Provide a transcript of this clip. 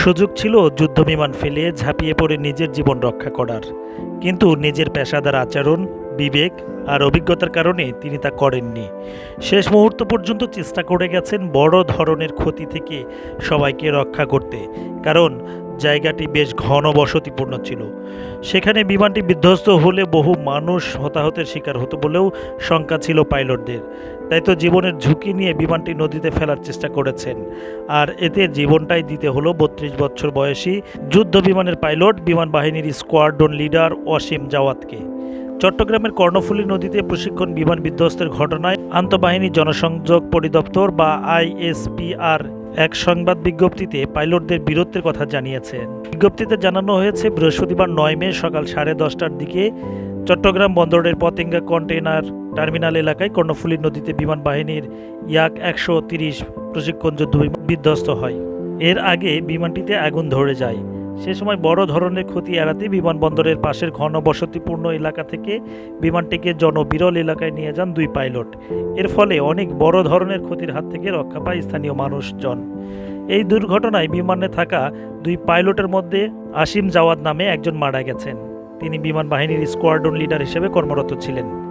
সুযোগ ছিল যুদ্ধবিমান ফেলে ঝাঁপিয়ে পড়ে নিজের জীবন রক্ষা করার। কিন্তু নিজের পেশাদার আচরণ, বিবেক আর অভিজ্ঞতার কারণে তিনি তা করেননি। শেষ মুহূর্ত পর্যন্ত চেষ্টা করে গেছেন বড় ধরনের ক্ষতি থেকে সবাইকে রক্ষা করতে। কারণ জায়গাটি বেশ ঘন বসতিপূর্ণ ছিল। সেখানে বিমানটি বিধ্বস্ত হলে বহু মানুষ হতাহতের শিকার হতো বলেও শঙ্কা ছিল পাইলটদের। তাই তো জীবনের ঝুঁকি নিয়ে বিমানটি নদীতে ফেলার চেষ্টা করেছেন। আর এতে জীবনটাই দিতে হলো বত্রিশ বছর বয়সী যুদ্ধ বিমানের পাইলট, বিমান বাহিনীর স্কোয়াড্রন লিডার অসীম জাওয়াতকে। চট্টগ্রামের কর্ণফুলী নদীতে প্রশিক্ষণ বিমান বিধ্বস্তের ঘটনায় আন্তঃবাহিনী জনসংযোগ পরিদপ্তর বা আইএসপিআর এক সংবাদ বিজ্ঞপ্তিতে পাইলটদের বীরত্বের কথা জানিয়েছেন। বিজ্ঞপ্তিতে জানানো হয়েছে, বৃহস্পতিবার নয় মে সকাল সাড়ে দশটার দিকে চট্টগ্রাম বন্দরের পতেঙ্গা কন্টেইনার টার্মিনাল এলাকায় কর্ণফুলী নদীতে বিমান বাহিনীর ইয়াক একশো তিরিশ প্রশিক্ষণ যুদ্ধ বিধ্বস্ত হয়। এর আগে বিমানটিতে আগুন ধরে যায়। সে সময় বড় ধরনের ক্ষতি এড়াতে বিমানবন্দরের পাশের ঘন বসতিপূর্ণ এলাকা থেকে বিমানটিকে জনবিরল এলাকায় নিয়ে যান দুই পাইলট। এর ফলে অনেক বড় ধরনের ক্ষতির হাত থেকে রক্ষা পায় স্থানীয় মানুষজন। এই দুর্ঘটনায় বিমানে থাকা দুই পাইলটের মধ্যে আসিম জাওয়াদ নামে একজন মারা গেছেন। তিনি বিমান বাহিনীর স্কোয়াড্রন লিডার হিসেবে কর্মরত ছিলেন।